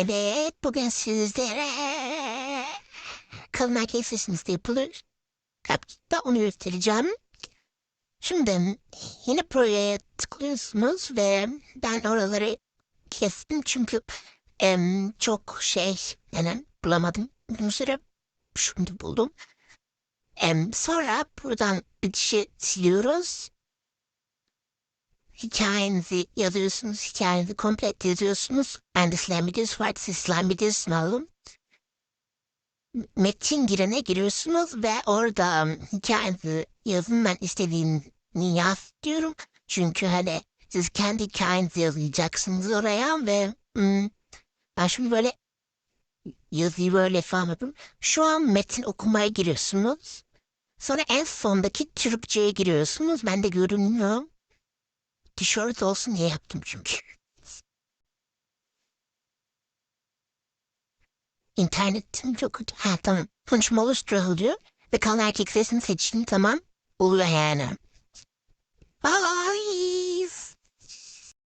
Evet, bugün sizlere kalın erkek sesi nasıl yapılır? Kapçıkta onu göstereceğim. Şimdi yeni projeye tıklıyorsunuz ve ben oraları kestim çünkü em, çok şey yani bulamadım. Bir süre şimdi buldum. Em, sonra buradan bitişi siliyoruz. Hikayenizi yazıyorsunuz, hikayenizi komple yazıyorsunuz. Videosu var, siz Slam videosunu alın. Metin girene giriyorsunuz ve orada um, hikayenizi yazın ben istediğini yaz diyorum. Çünkü hani siz kendi hikayenizi yazacaksınız oraya ve hmm, ben şimdi böyle yazıyı böyle falan yapıyorum. Şu an metin okumaya giriyorsunuz. Sonra en sondaki Türkçe'ye giriyorsunuz. Ben de görünüyor. Tişört olsun diye yaptım çünkü. İnternetim çok kötü. Ha tamam. Konuşma oluşturuluyor. Ve kalan erkek sesini seçtim tamam. Oluyor yani. Bye.